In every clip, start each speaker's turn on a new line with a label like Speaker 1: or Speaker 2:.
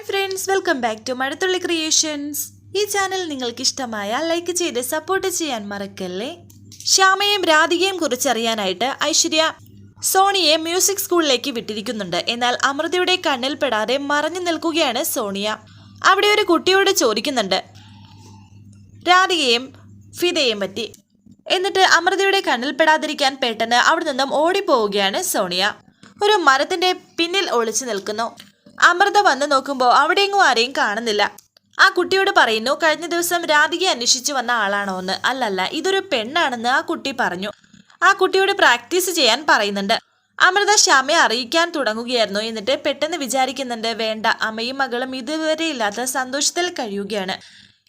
Speaker 1: Hi friends welcome back to Mazhathulli creations ഈ channel നിങ്ങൾക്ക് ഇഷ്ടമായ ലൈക്ക് ചെയ്ത് സപ്പോർട്ട് ചെയ്യാൻ മറക്കല്ലേ? ശ്യാമയും രാധികയും കുറിച്ചറിയാനായിട്ട് ഐശ്വര്യ സോണിയെ മ്യൂസിക് സ്കൂളിലേക്ക് വിട്ടിരിക്കുന്നുണ്ട്. എന്നാൽ അമൃതയുടെ കണ്ണിൽപ്പെടാതെ മറഞ്ഞു നിൽക്കുകയാണ് സോണിയ. അവിടെ ഒരു കുട്ടിയോട് ചോദിക്കുന്നുണ്ട്. രാധികയും ഫിതയും പറ്റി. എന്നിട്ട് അമൃതയുടെ കണ്ണിൽപ്പെടാതിരിക്കാൻ പെട്ടെന്ന് അവിടെ നിന്നും ഓടിപ്പോവുകയാണ് സോണിയ. ഒരു മരത്തിന്റെ പിന്നിൽ ഒളിച്ചു നിൽക്കുന്നു. അമൃത വന്ന് നോക്കുമ്പോൾ അവിടെയെങ്ങും ആരെയും കാണുന്നില്ല. ആ കുട്ടിയോട് പറയുന്നു കഴിഞ്ഞ ദിവസം രാധിക അന്വേഷിച്ചു വന്ന ആളാണോ എന്ന് അല്ലല്ല ഇതൊരു പെണ്ണാണെന്ന് ആ കുട്ടി പറഞ്ഞു. ആ കുട്ടിയോട് പ്രാക്ടീസ് ചെയ്യാൻ പറയുന്നുണ്ട്. അമൃത ശ്യാമയെ അറിയിക്കാൻ തുടങ്ങുകയായിരുന്നു. എന്നിട്ട് പെട്ടെന്ന് വിചാരിക്കുന്നുണ്ട് വേണ്ട അമ്മയും മകളും ഇതുവരെ ഇല്ലാത്ത സന്തോഷത്തിൽ കഴിയുകയാണ്.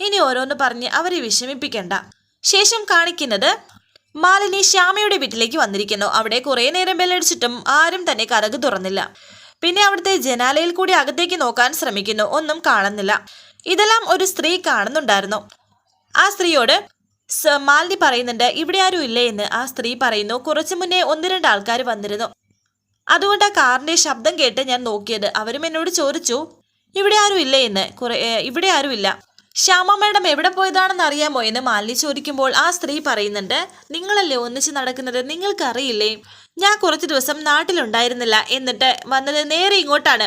Speaker 1: ഇനി ഓരോന്ന് പറഞ്ഞ് അവരെ വിഷമിപ്പിക്കണ്ട. ശേഷം കാണിക്കുന്നത് മാലിനി ശ്യാമയുടെ വീട്ടിലേക്ക് വന്നിരിക്കുന്നു. അവിടെ കുറേ നേരം ബെല്ലടിച്ചിട്ടും ആരും തന്നെ കരക് തുറന്നില്ല. പിന്നെ അവിടുത്തെ ജനാലയിൽ കൂടി അകത്തേക്ക് നോക്കാൻ ശ്രമിക്കുന്നു. ഒന്നും കാണുന്നില്ല. ഇതെല്ലാം ഒരു സ്ത്രീ കാണുന്നുണ്ടായിരുന്നു. ആ സ്ത്രീയോട് മാലിനി പറയുന്നുണ്ട് ഇവിടെ ആരും ഇല്ലേ എന്ന്. ആ സ്ത്രീ പറയുന്നു കുറച്ചു മുന്നേ ഒന്ന് രണ്ട് ആൾക്കാർ വന്നിരുന്നു. അതുകൊണ്ട് ആ കാറിന്റെ ശബ്ദം കേട്ട് ഞാൻ നോക്കിയത്. അവരും എന്നോട് ചോദിച്ചു ഇവിടെ ആരും ഇല്ലേ എന്ന്? കുറെ ഇവിടെ ആരും ഇല്ല. ശ്യാമ മാഡം എവിടെ പോയതാണെന്ന് അറിയാമോ? എന്ന് മാലിനി ചോദിക്കുമ്പോൾ ആ സ്ത്രീ പറയുന്നുണ്ട് നിങ്ങളല്ലേ ഒന്നിച്ച് നടക്കുന്നത്? നിങ്ങൾക്കറിയില്ലേ? ഞാൻ കുറച്ച് ദിവസം നാട്ടിലുണ്ടായിരുന്നില്ല എന്നിട്ട് വന്നത് നേരെ ഇങ്ങോട്ടാണ്.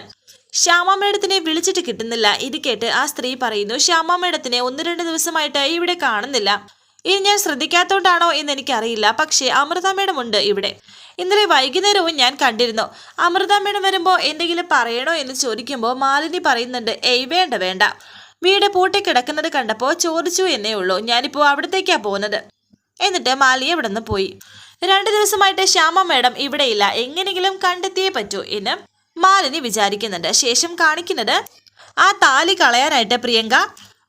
Speaker 1: ശ്യാമ മേഡത്തിനെ വിളിച്ചിട്ട് കിട്ടുന്നില്ല. ഇത് കേട്ട് ആ സ്ത്രീ പറയുന്നു ശ്യാമ മേഡത്തിനെ ഒന്ന് രണ്ട് ദിവസമായിട്ട് ഇവിടെ കാണുന്നില്ല. ഇനി ഞാൻ ശ്രദ്ധിക്കാത്തോണ്ടാണോ എന്ന് എനിക്കറിയില്ല. പക്ഷേ അമൃത മേഡം ഉണ്ട് ഇവിടെ. ഇന്നലെ വൈകുന്നേരവും ഞാൻ കണ്ടിരുന്നു. അമൃത മേഡം വരുമ്പോൾ എന്തെങ്കിലും പറയണോ എന്ന് ചോദിക്കുമ്പോൾ മാലിനി പറയുന്നുണ്ട് ഏയ് വേണ്ട വേണ്ട. വീട് പൂട്ടി കിടക്കുന്നത് കണ്ടപ്പോൾ ചോദിച്ചു എന്നേ ഉള്ളൂ. ഞാനിപ്പോൾ അവിടത്തേക്കാണ് പോകുന്നത്. എന്നിട്ട് മാലി ഇവിടെ നിന്ന് പോയി. രണ്ടു ദിവസമായിട്ട് ശ്യാമ മേഡം ഇവിടെയില്ല. എങ്ങനെയെങ്കിലും കണ്ടെത്തിയേ പറ്റൂ എന്ന് മാലിനി വിചാരിക്കുന്നുണ്ട്. ശേഷം കാണിക്കുന്നത് ആ താലി കളയാനായിട്ട് പ്രിയങ്ക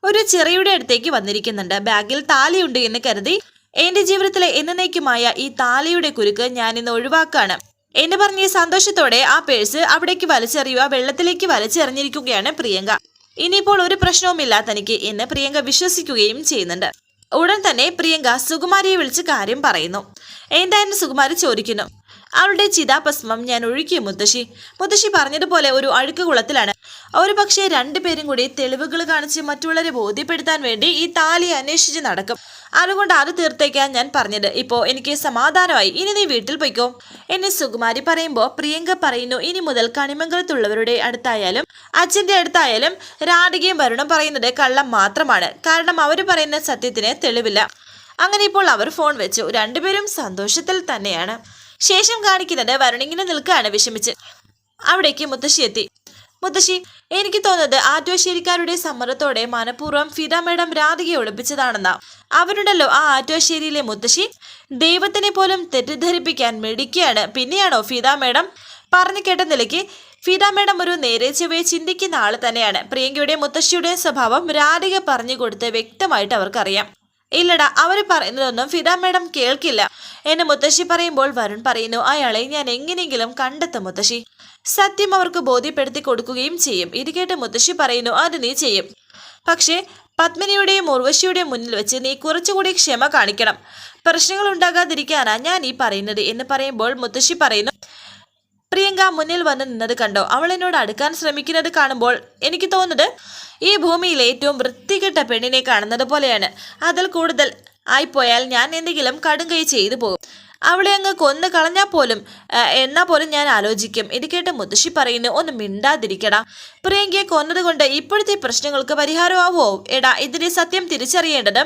Speaker 1: ഒരു ചെറിയുടെ അടുത്തേക്ക് വന്നിരിക്കുന്നുണ്ട്. ബാഗിൽ താലിയുണ്ട് എന്ന് കരുതി എന്റെ ജീവിതത്തിലെ എന്നേക്കുമായ ഈ താലിയുടെ കുരുക്ക് ഞാൻ ഇന്ന് ഒഴിവാക്കാണ് എന്ന് പറഞ്ഞ് സന്തോഷത്തോടെ ആ പേഴ്സ് അവിടേക്ക് വലിച്ചെറിയുക വെള്ളത്തിലേക്ക് വലിച്ചെറിഞ്ഞിരിക്കുകയാണ് പ്രിയങ്ക. ഇനിയിപ്പോൾ ഒരു പ്രശ്നവുമില്ല തനിക്ക് എന്ന് പ്രിയങ്ക വിശ്വസിക്കുകയും ചെയ്യുന്നുണ്ട്. ഉടൻ തന്നെ പ്രിയങ്ക സുകുമാരിയെ വിളിച്ച് കാര്യം പറയുന്നു. എന്തായാലും സുകുമാരി ചോദിക്കുന്നു. അവളുടെ ചിതാഭസ്മം ഞാൻ ഒഴുക്കിയ മുത്തശ്ശി. മുത്തശ്ശി പറഞ്ഞതുപോലെ ഒരു അഴുക്ക് കുളത്തിലാണ്. ഒരു പക്ഷേ രണ്ടുപേരും കൂടി തെളിവുകൾ കാണിച്ച് മറ്റുള്ളവരെ ബോധ്യപ്പെടുത്താൻ വേണ്ടി ഈ താലി അന്വേഷിച്ച് നടക്കും. അതുകൊണ്ട് അത് തീർത്തേക്കാൻ ഞാൻ പറഞ്ഞത്. ഇപ്പോൾ എനിക്ക് സമാധാനമായി. ഇനി നീ വീട്ടിൽ പോയിക്കോ. എന്നെ സുകുമാരി പറയുമ്പോൾ പ്രിയങ്ക പറയുന്നു ഇനി മുതൽ കണിമംഗലത്തുള്ളവരുടെ അടുത്തായാലും അച്ഛന്റെ അടുത്തായാലും രാധികയും വരുണും പറയുന്നത് കള്ളം മാത്രമാണ്. കാരണം അവർ പറയുന്ന സത്യത്തിന് തെളിവില്ല. അങ്ങനെ ഇപ്പോൾ അവർ ഫോൺ വെച്ചു. രണ്ടുപേരും സന്തോഷത്തിൽ തന്നെയാണ്. ശേഷം കാണിക്കുന്നത് വരുണിങ്ങനെ നിൽക്കുകയാണ് വിഷമിച്ച്. അവിടേക്ക് മുത്തശ്ശി എത്തി. മുത്തശ്ശി എനിക്ക് തോന്നുന്നത് ആറ്റോശ്ശേരിക്കാരുടെ സമ്മതത്തോടെ മനഃപൂർവം ഫിദ മേഡം രാധികയെ ഒളിപ്പിച്ചതാണെന്നാ. അവരുണ്ടല്ലോ ആ ആറ്റോശ്ശേരിയിലെ മുത്തശ്ശി. ദൈവത്തിനെ പോലും തെറ്റിദ്ധരിപ്പിക്കാൻ മിടിക്കുകയാണ്. പിന്നെയാണോ ഫിദ മേഡം? പറഞ്ഞു കേട്ട നിലയ്ക്ക് ഫിദ മേഡം ഒരു നേരെ ചൊവ്വയെ ചിന്തിക്കുന്ന ആൾ തന്നെയാണ്. പ്രിയങ്കയുടെ മുത്തശ്ശിയുടെ സ്വഭാവം രാധിക പറഞ്ഞു കൊടുത്ത് വ്യക്തമായിട്ട് അവർക്കറിയാം. ഇല്ലടാ അവർ പറയുന്നതൊന്നും ഫിദ മേഡം കേൾക്കില്ല. എന്നെ മുത്തശ്ശി പറയുമ്പോൾ വരുൺ പറയുന്നു അയാളെ ഞാൻ എങ്ങനെയെങ്കിലും കണ്ടെത്തും മുത്തശ്ശി. സത്യം അവർക്ക് ബോധ്യപ്പെടുത്തി കൊടുക്കുകയും ചെയ്യും. ഇത് കേട്ട് മുത്തശ്ശി പറയുന്നു അത് നീ ചെയ്യും. പക്ഷേ പത്മിനിയുടെയും ഉർവശിയുടെയും മുന്നിൽ വെച്ച് നീ കുറച്ചുകൂടി ക്ഷമ കാണിക്കണം. പ്രശ്നങ്ങൾ ഉണ്ടാകാതിരിക്കാനാ ഞാൻ ഈ പറയുന്നത് എന്ന് പറയുമ്പോൾ മുത്തശ്ശി പറയുന്നു പ്രിയങ്ക മുന്നിൽ വന്ന് നിന്നത് കണ്ടോ? അവൾ എന്നോട് അടുക്കാൻ ശ്രമിക്കുന്നത് കാണുമ്പോൾ എനിക്ക് തോന്നുന്നത് ഈ ഭൂമിയിൽ ഏറ്റവും വൃത്തികെട്ട പെണ്ണിനെ കാണുന്നത് പോലെയാണ്. അതിൽ കൂടുതൽ ആയിപ്പോയാൽ ഞാൻ എന്തെങ്കിലും കടുങ്കൈ ചെയ്തു പോകും. അവളെ അങ്ങ് കൊന്നു കളഞ്ഞാൽ പോലും എന്നാ പോലും ഞാൻ ആലോചിക്കും. ഇത് കേട്ട് മുത്തശ്ശി പറയുന്നു ഒന്ന് മിണ്ടാതിരിക്കടാ. പ്രിയങ്കയെ കൊന്നതുകൊണ്ട് ഇപ്പോഴത്തെ പ്രശ്നങ്ങൾക്ക് പരിഹാരമാവോ? എടാ ഇതിന്റെ സത്യം തിരിച്ചറിയേണ്ടത്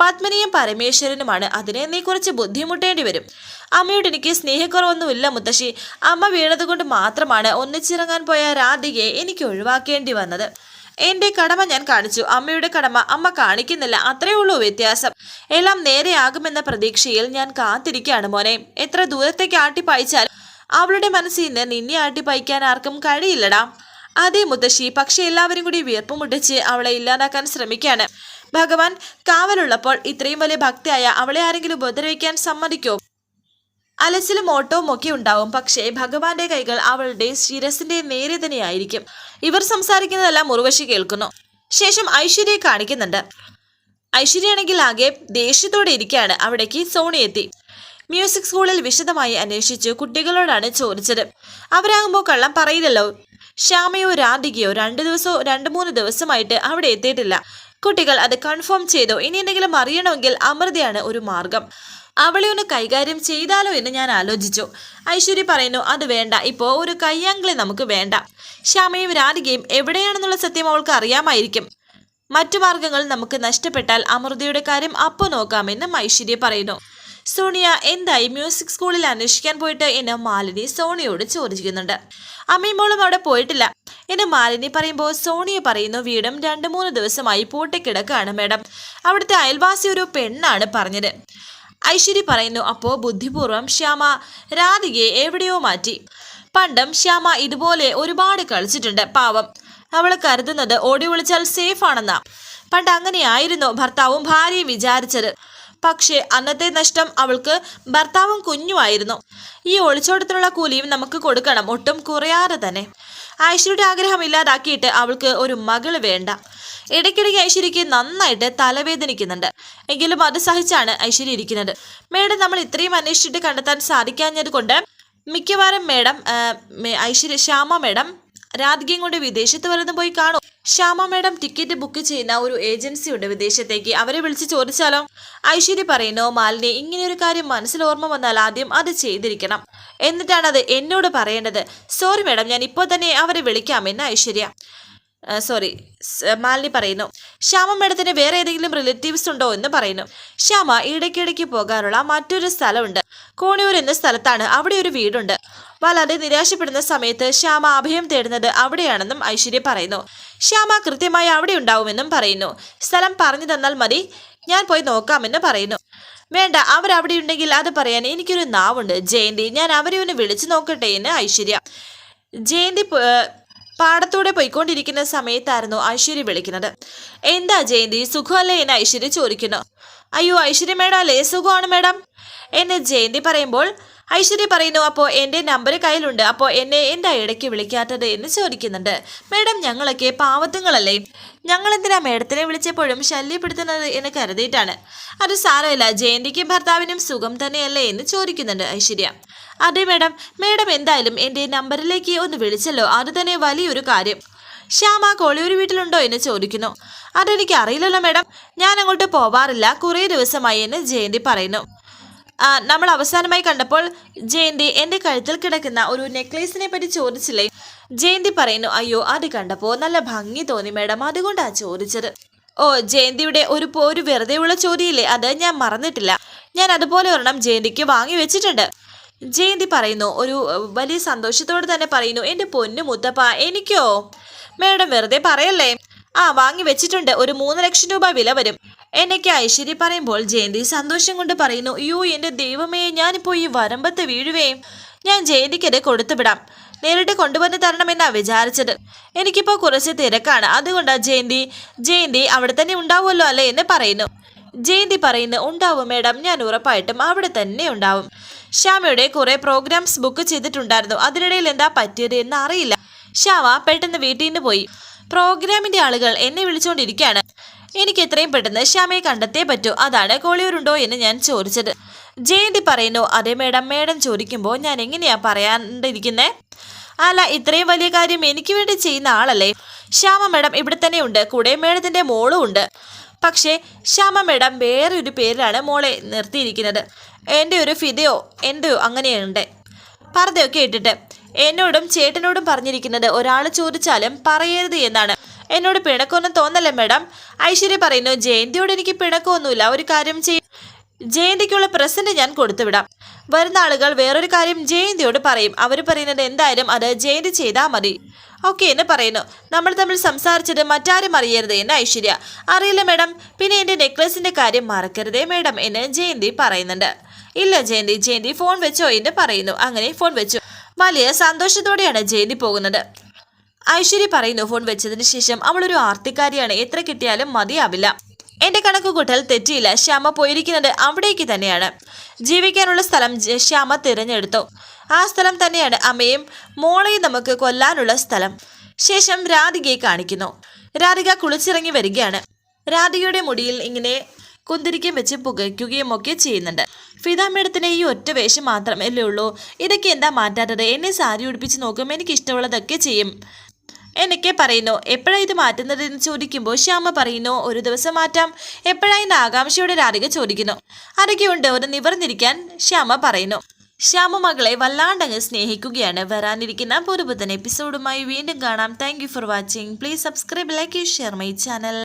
Speaker 1: പത്മിനിയും പരമേശ്വരനുമാണ്. അതിനെ നീ കുറച്ച് ബുദ്ധിമുട്ടേണ്ടി വരും. അമ്മയോട് എനിക്ക് സ്നേഹക്കുറവൊന്നുമില്ല മുത്തശ്ശി. അമ്മ വീണതുകൊണ്ട് മാത്രമാണ് ഒന്നിച്ചിറങ്ങാൻ പോയ രാധികയെ എനിക്ക് ഒഴിവാക്കേണ്ടി വന്നത്. എന്റെ കടമ ഞാൻ കാണിച്ചു. അമ്മയുടെ കടമ അമ്മ കാണിക്കുന്നില്ല. അത്രേ ഉള്ളൂ വ്യത്യാസം. എല്ലാം നേരെയാകുമെന്ന പ്രതീക്ഷയിൽ ഞാൻ കാത്തിരിക്കുകയാണ് മോനെ. എത്ര ദൂരത്തേക്ക് ആട്ടിപ്പായിച്ചാൽ അവളുടെ മനസ്സിൽ നിന്ന് നിന്നെ ആട്ടിപ്പായിക്കാൻ ആർക്കും കഴിയില്ലടാ. അതേ മുത്തശ്ശി പക്ഷെ എല്ലാവരും കൂടി വീർപ്പ് മുട്ടിച്ച് അവളെ ഇല്ലാതാക്കാൻ ശ്രമിക്കുകയാണ്. ഭഗവാൻ കാവലുള്ളപ്പോൾ ഇത്രയും വലിയ ഭക്തിയായ അവളെ ആരെങ്കിലും ഉപദ്രവിക്കാൻ സമ്മതിക്കോ? അലച്ചിലും ഓട്ടവും ഒക്കെ ഉണ്ടാവും. പക്ഷേ ഭഗവാന്റെ കൈകൾ അവളുടെ ശിരസിന്റെ നേരെ തന്നെയായിരിക്കും. ഇവർ സംസാരിക്കുന്നതെല്ലാം ഉർവശി കേൾക്കുന്നു. ശേഷം ഐശ്വര്യയെ കാണിക്കുന്നുണ്ട്. ഐശ്വര്യയാണെങ്കിൽ ആകെ ദേഷ്യത്തോടെ ഇരിക്കുകയാണ്. അവിടേക്ക് സോണി എത്തി. മ്യൂസിക് സ്കൂളിൽ വിശദമായി അന്വേഷിച്ചു കുട്ടികളോടാണ് ചോദിച്ചത്. അവരാകുമ്പോൾ കള്ളം പറയില്ലല്ലോ. ശ്യാമയോ രാധികയോ രണ്ട് ദിവസമോ രണ്ട് മൂന്ന് ദിവസമായിട്ട് അവിടെ എത്തിയിട്ടില്ല. കുട്ടികൾ അത് കൺഫേം ചെയ്തോ. ഇനി എന്തെങ്കിലും അറിയണമെങ്കിൽ അമൃതയാണ് ഒരു മാർഗം. അവളെ ഒന്ന് കൈകാര്യം ചെയ്താലോ എന്ന് ഞാൻ ആലോചിച്ചു. ഐശ്വര്യ പറയുന്നു അത് വേണ്ട. ഇപ്പോൾ ഒരു കയ്യാങ്കളി നമുക്ക് വേണ്ട. ശ്യാമയും രാധികയും എവിടെയാണെന്നുള്ള സത്യം അവൾക്ക് അറിയാമായിരിക്കും. മറ്റു മാർഗങ്ങൾ നമുക്ക് നഷ്ടപ്പെട്ടാൽ അമൃതയുടെ കാര്യം അപ്പോൾ നോക്കാമെന്നും ഐശ്വര്യ പറയുന്നു. സോണിയ എന്തായി? മ്യൂസിക് സ്കൂളിൽ അന്വേഷിക്കാൻ പോയിട്ട് എന്ന് മാലിനി സോണിയോട് ചോദിക്കുന്നുണ്ട്. അമ്മയും മോളും അവിടെ പോയിട്ടില്ല. എന്ന് മാലിനി പറയുമ്പോൾ സോണിയ പറയുന്നു വീടും രണ്ട് മൂന്ന് ദിവസമായി പൂട്ടിക്കിടക്കാണ് മാഡം. അവിടുത്തെ അയൽവാസി ഒരു പെണ്ണാണ് പറഞ്ഞത്. ഐശ്വര്യ പറയുന്നു അപ്പോൾ ബുദ്ധിപൂർവം ശ്യാമ രാധികയെ എവിടെയോ മാറ്റി. പണ്ടം ശ്യാമ ഇതുപോലെ ഒരുപാട് കളിച്ചിട്ടുണ്ട് പാവം. അവൾ കരുതുന്നത് ഓടി വിളിച്ചാൽ സേഫ് ആണെന്നാ. പണ്ട് അങ്ങനെയായിരുന്നു ഭർത്താവും ഭാര്യയും വിചാരിച്ചത്. പക്ഷേ അന്നത്തെ നഷ്ടം അവൾക്ക് ഭർത്താവും കുഞ്ഞുമായിരുന്നു. ഈ ഒളിച്ചോട്ടത്തിനുള്ള കൂലിയും നമുക്ക് കൊടുക്കണം ഒട്ടും കുറയാതെ തന്നെ. ഐശ്വര്യയുടെ ആഗ്രഹം ഇല്ലാതാക്കിയിട്ട് അവൾക്ക് ഒരു മകൾ വേണ്ട. ഇടയ്ക്കിടയ്ക്ക് ഐശ്വര്യക്ക് നന്നായിട്ട് തലവേദനിക്കുന്നുണ്ട്. എങ്കിലും അത് സഹിച്ചാണ് ഐശ്വര്യ ഇരിക്കുന്നത്. മേഡം നമ്മൾ ഇത്രയും അന്വേഷിച്ചിട്ട് കണ്ടെത്താൻ സാധിക്കാഞ്ഞത് കൊണ്ട് മിക്കവാറും മേഡം ഐശ്വര്യ ശ്യാമ മേഡം രാധികയും കൊണ്ട് വിദേശത്ത് വല്ലതും പോയി കാണും. ശ്യാമ മാഡം ടിക്കറ്റ് ബുക്ക് ചെയ്യുന്ന ഒരു ഏജൻസി ഉണ്ട് വിദേശത്തേക്ക്. അവരെ വിളിച്ച് ചോദിച്ചാലോ? ഐശ്വര്യ പറയുന്നു മാലിനി ഇങ്ങനെ ഒരു കാര്യം മനസ്സിൽ ഓർമ്മ വന്നാൽ ആദ്യം അത് ചെയ്തിരിക്കണം. എന്നിട്ടാണ് അത് എന്നോട് പറയേണ്ടത്. സോറി മാഡം ഞാൻ ഇപ്പോൾ തന്നെ അവരെ വിളിക്കാമെന്ന് ഐശ്വര്യ. സോറി മാലിനി പറയുന്നു ശ്യാമ മേഡത്തിന് വേറെ ഏതെങ്കിലും റിലേറ്റീവ്സ് ഉണ്ടോ എന്ന് പറയുന്നു. ശ്യാമ ഇടയ്ക്കിടയ്ക്ക് പോകാറുള്ള മറ്റൊരു സ്ഥലമുണ്ട്. കോണിയൂർ എന്ന സ്ഥലത്താണ് അവിടെ ഒരു വീടുണ്ട്. വല്ലാതെ നിരാശപ്പെടുന്ന സമയത്ത് ശ്യാമ അഭയം തേടുന്നത് അവിടെയാണെന്നും ഐശ്വര്യ പറയുന്നു. ശ്യാമ കൃത്യമായി അവിടെ ഉണ്ടാവുമെന്നും പറയുന്നു. സ്ഥലം പറഞ്ഞു തന്നാൽ മതി. ഞാൻ പോയി നോക്കാമെന്ന് പറയുന്നു. വേണ്ട അവരവിടെ ഉണ്ടെങ്കിൽ അത് പറയാൻ എനിക്കൊരു നാവുണ്ട്. ജയന്തി ഞാൻ അവരെ ഒന്ന് വിളിച്ചു നോക്കട്ടെ എന്ന് ഐശ്വര്യ. ജയന്തി പാടത്തൂടെ പോയിക്കൊണ്ടിരിക്കുന്ന സമയത്തായിരുന്നു ഐശ്വര്യ വിളിക്കുന്നത്. എന്താ ജയന്തി സുഖമല്ലേ എന്ന് ഐശ്വര്യ ചോദിക്കുന്നു. അയ്യോ ഐശ്വര്യ മേഡം അല്ലേ? സുഖമാണ് മേഡം. എന്ന് ജയന്തി പറയുമ്പോൾ ഐശ്വര്യ പറയുന്നു അപ്പോൾ എന്റെ നമ്പർ കയ്യിലുണ്ട്. അപ്പോൾ എന്നെ എന്താ ഇടയ്ക്ക് വിളിക്കാത്തത്? എന്ന് ചോദിക്കുന്നുണ്ട്. മേഡം ഞങ്ങളൊക്കെ പാവത്തുങ്ങളല്ലേ? ഞങ്ങൾ എന്തിനാ മേഡത്തിനെ വിളിച്ചപ്പോഴും ശല്യപ്പെടുത്തുന്നത്? എന്ന് കരുതിയിട്ടാണ്. അത് സാരമില്ല. ജയന്തിക്കും ഭർത്താവിനും സുഖം തന്നെയല്ലേ? എന്ന് ചോദിക്കുന്നുണ്ട് ഐശ്വര്യ. അതെ മേഡം. മേഡം എന്തായാലും എന്റെ നമ്പറിലേക്ക് ഒന്ന് വിളിച്ചല്ലോ. അത് തന്നെ വലിയൊരു കാര്യം. ശ്യാമ കോളിയൂർ വീട്ടിലുണ്ടോ? എന്ന് ചോദിക്കുന്നു. അതെനിക്ക് അറിയില്ലല്ലോ മേഡം. ഞാൻ അങ്ങോട്ട് പോവാറില്ല. കുറേ ദിവസമായി എന്ന് ജയന്തി പറയുന്നു. നമ്മൾ അവസാനമായി കണ്ടപ്പോൾ ജയന്തി എന്റെ കഴുത്തിൽ കിടക്കുന്ന ഒരു നെക്ലേസിനെ പറ്റി ചോദിച്ചില്ലേ? ജയന്തി പറയുന്നു അയ്യോ അത് കണ്ടപ്പോൾ നല്ല ഭംഗി തോന്നി മേഡം. അതുകൊണ്ടാണ് ചോദിച്ചത്. ഓ ജയന്തിയുടെ ഒരു പോര് വെറുതെയുള്ള ചോദ്യമില്ലേ? അത് ഞാൻ മറന്നിട്ടില്ല. ഞാൻ അതുപോലെ ഒരെണ്ണം ജയന്തിക്ക് വാങ്ങി വെച്ചിട്ടുണ്ട്. ജയന്തി പറയുന്നു ഒരു വലിയ സന്തോഷത്തോടെ തന്നെ പറയുന്നു എന്റെ പൊന്നു മുത്തപ്പ എനിക്കോ? മേഡം വെറുതെ പറയല്ലേ? ആ വാങ്ങി വെച്ചിട്ടുണ്ട്. ഒരു മൂന്ന് ലക്ഷം രൂപ വില വരും. എന്നൊക്കെ ഐശ്വര്യ പറയുമ്പോൾ ജയന്തി സന്തോഷം കൊണ്ട് പറയുന്നു അയ്യോ എന്റെ ദൈവമേ ഞാനിപ്പോൾ ഈ വരമ്പത്ത് വീഴുവേ. ഞാൻ ജയന്തിക്കത് കൊടുത്തുവിടാം നേരിട്ട് കൊണ്ടുവന്ന് തരണമെന്നാണ് വിചാരിച്ചത്. എനിക്കിപ്പോൾ കുറച്ച് തിരക്കാണ്. അതുകൊണ്ടാ ജയന്തി ജയന്തി അവിടെ തന്നെ ഉണ്ടാവുമല്ലോ അല്ലേ എന്ന് പറയുന്നു. ജയന്തി പറയുന്നു ഉണ്ടാവും മേഡം ഞാൻ ഉറപ്പായിട്ടും അവിടെ തന്നെ ഉണ്ടാവും. ശ്യാമയുടെ കുറെ പ്രോഗ്രാംസ് ബുക്ക് ചെയ്തിട്ടുണ്ടായിരുന്നു. അതിനിടയിൽ എന്താ പറ്റിയത് എന്ന് അറിയില്ല ശ്യാമ പെട്ടെന്ന് വീട്ടിൽ നിന്ന് പോയി. പ്രോഗ്രാമിന്റെ ആളുകൾ എന്നെ വിളിച്ചുകൊണ്ടിരിക്കുകയാണ് എനിക്ക് എത്രയും പെട്ടെന്ന് ശ്യാമയെ കണ്ടെത്തേ പറ്റൂ. അതാണ് കോളിയൂരുണ്ടോ എന്ന് ഞാൻ ചോദിച്ചത്. ജയന്തി പറയുന്നു അതെ മേഡം മേഡം ചോദിക്കുമ്പോൾ ഞാൻ എങ്ങനെയാ പറയാണ്ടിരിക്കുന്നേ? അല്ല ഇത്രയും വലിയ കാര്യം എനിക്ക് വേണ്ടി ചെയ്യുന്ന ആളല്ലേ. ശ്യാമ മേഡം ഇവിടെ തന്നെ ഉണ്ട്. കൂടെ മേഡത്തിന്റെ മോളും ഉണ്ട്. പക്ഷേ ശ്യാമ മേഡം വേറെ ഒരു പേരിലാണ് മോളെ നിർത്തിയിരിക്കുന്നത്. എന്റെ ഒരു ഫിതയോ എന്റെയോ അങ്ങനെയുണ്ട്. പറഞ്ഞൊക്കെ ഇട്ടിട്ട് എന്നോടും ചേട്ടനോടും പറഞ്ഞിരിക്കുന്നത് ഒരാൾ ചോദിച്ചാലും പറയരുത് എന്നാണ്. എന്നോട് പിണക്കൊന്നും തോന്നല്ലേ മേഡം. ഐശ്വര്യ പറയുന്നു ജയന്തിയോട് എനിക്ക് പിണക്കമൊന്നുമില്ല. ഒരു കാര്യം ചെയ്യും. ജയന്തിക്കുള്ള പ്രസന്റ് ഞാൻ കൊടുത്തുവിടാം വരുന്ന ആളുകൾ വേറൊരു കാര്യം ജയന്തിയോട് പറയും. അവർ പറയുന്നത് എന്തായാലും അത് ജയന്തി ചെയ്താൽ മതി. ഓക്കെ എന്ന് പറയുന്നു. നമ്മൾ തമ്മിൽ സംസാരിച്ചത് മറ്റാരും അറിയരുത് എന്ന് ഐശ്വര്യ. അറിയില്ല മേഡം. പിന്നെ എന്റെ നെക്ലസിന്റെ കാര്യം മറക്കരുതേ മേഡം എന്ന് ജയന്തി പറയുന്നുണ്ട്. ഇല്ല ജയന്തി. ജയന്തി ഫോൺ വെച്ചോ എന്ന് പറയുന്നു. അങ്ങനെ ഫോൺ വെച്ചു. വലിയ സന്തോഷത്തോടെയാണ് ജയന്തി പോകുന്നത്. ഐശ്വര്യ പറയുന്നു ഫോൺ വെച്ചതിന് ശേഷം അവളൊരു ആർത്തിക്കാരിയാണ്. എത്ര കിട്ടിയാലും മതിയാവില്ല. എന്റെ കണക്കുകൂട്ടൽ തെറ്റിയില്ല. ശ്യാമ പോയിരിക്കുന്നത് അവിടേക്ക് തന്നെയാണ്. ജീവിക്കാനുള്ള സ്ഥലം ശ്യാമ തിരഞ്ഞെടുത്തു. ആ സ്ഥലം തന്നെയാണ് അമ്മയും മോളെയും നമുക്ക് കൊല്ലാനുള്ള സ്ഥലം. ശേഷം രാധികയെ കാണിക്കുന്നു. രാധിക കുളിച്ചിറങ്ങി വരികയാണ്. രാധികയുടെ മുടിയിൽ ഇങ്ങനെ കുന്തിരിക്കം വെച്ച് പുകയ്ക്കുകയും ഒക്കെ ചെയ്യുന്നുണ്ട്. ഫിദ മേഡത്തിന് ഈ ഒറ്റ വേഷം മാത്രമല്ലേ ഉള്ളൂ. ഇതൊക്കെ എന്താ മാറ്റാത്തത്? എന്നെ സാരി ഉടുപ്പിച്ച് നോക്കും എനിക്ക് ഇഷ്ടമുള്ളതൊക്കെ ചെയ്യും. എന്നൊക്കെ പറയുന്നു. എപ്പോഴാ ഇത് മാറ്റുന്നത് എന്ന് ചോദിക്കുമ്പോൾ ശ്യാമ പറയുന്നു ഒരു ദിവസം മാറ്റാം. എപ്പോഴാണ് ഇന്ന് ആകാംക്ഷയോടെ രാധിക ചോദിക്കുന്നു. അരകയുണ്ട് ഒരു നിവർന്നിരിക്കാൻ ശ്യാമ പറയുന്നു. ശ്യാമ മകളെ വല്ലാണ്ടങ്ങ് സ്നേഹിക്കുകയാണ്. വരാനിരിക്കുന്ന പുതുപുത്തൻ എപ്പിസോഡുമായി വീണ്ടും കാണാം. Thank for watching please subscribe like share my channel